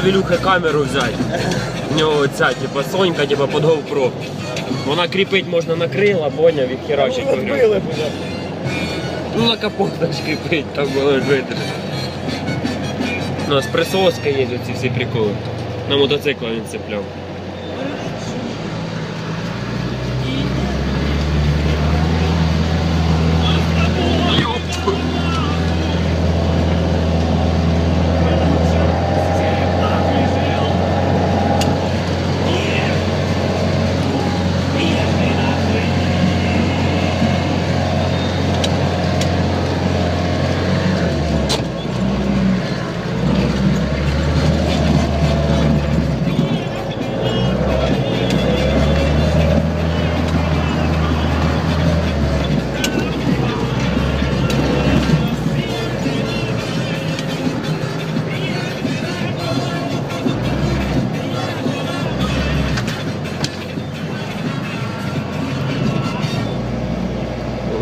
Вілюхи камеру взяти. У нього ця, типа Сонька, типа під GoPro. Вона кріпить можна на крила, поняв, і херачить по. Розбили буде. Ну на капотах ж кріпить, там було ж видно. У нас присоска є, ці всі приколи. На мотоцикла він цепляв.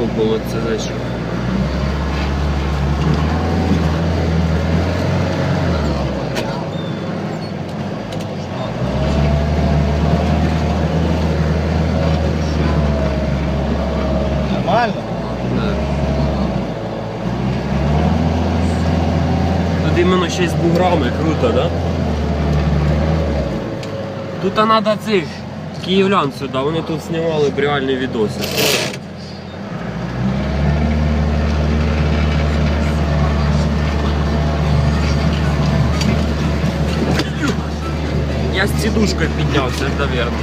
Ого, було це зайшов. Нормально? Да. Тут іменно ще й з буграми круто, да? Тут треба цих київлян сюди, вони тут знімали б реальні відоси. Я з сідушкою піднявся, навірно.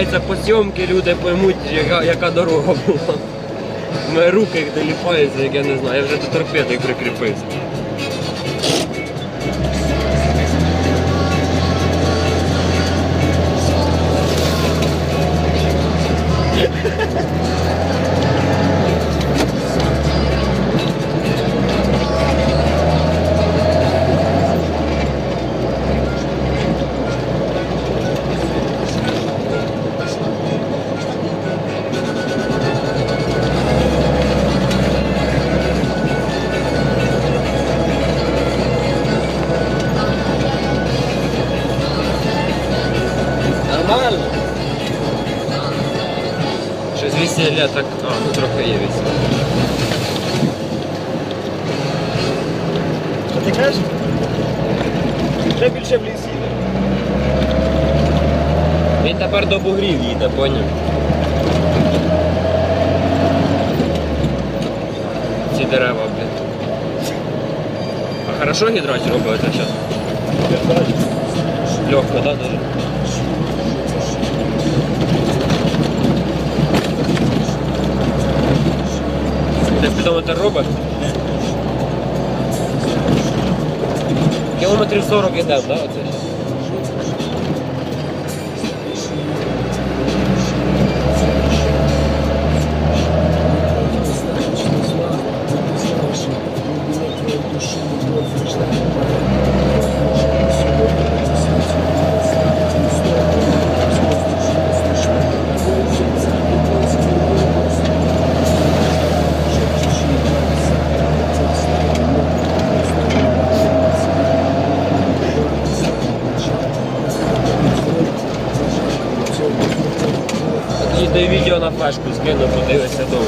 Кажеться, по сьомки люди поймуть, яка, яка дорога була. У мене руки їх доліпаються, як я не знаю, я вже до торпеди прикріпився. Щось так. А, ну трохи є весілля. Ти кажеш? Вже більше в лісі. Він тепер до бугрів їде, поняв? Ці дерева, блін. А хорошо гідрач робиться зараз? Легко, да, дуже? Спідометр робить? Кілометрів 40 йдемо, да, оце? Флешку скину, подивися довго.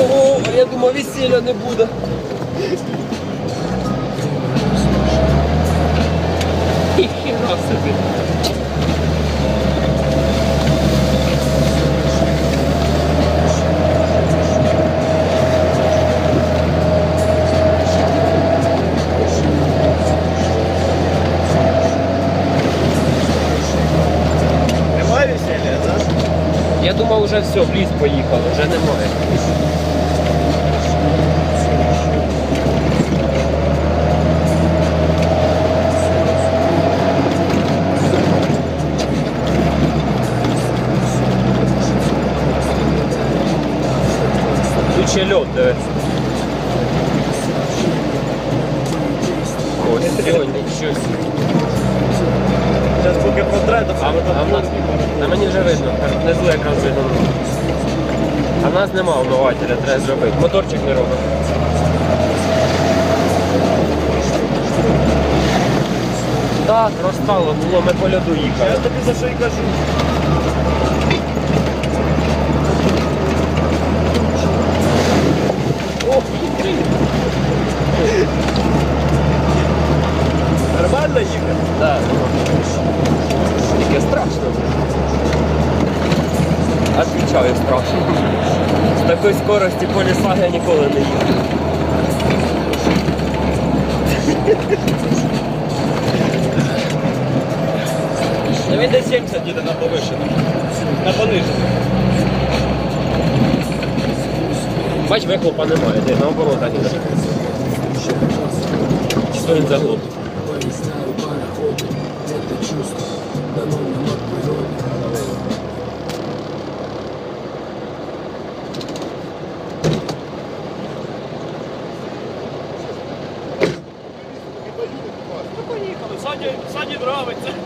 Ого, а я думав весілля не буде. Ніхіра собі. Я думав, вже все, в ліс поїхали, вже немає. Тут ще льод, дивись. Ось, льодник, щось. Зараз портретів, А, а в нас, на мені вже видно, внизу якраз видно. А в нас нема омивателя, треба зробити. Моторчик не робить. Так, розстало, було, ми по льоду їхали. Я тобі за що й кажу. Отвічаю страшно. З такої скорості по лісах я ніколи не їду. Ну він десь 70 їде на повишену. На понижену. Бач, вихлопа немає, де наоборот іде. Що він заглух? Поїхали, Сані, Сані нравиться.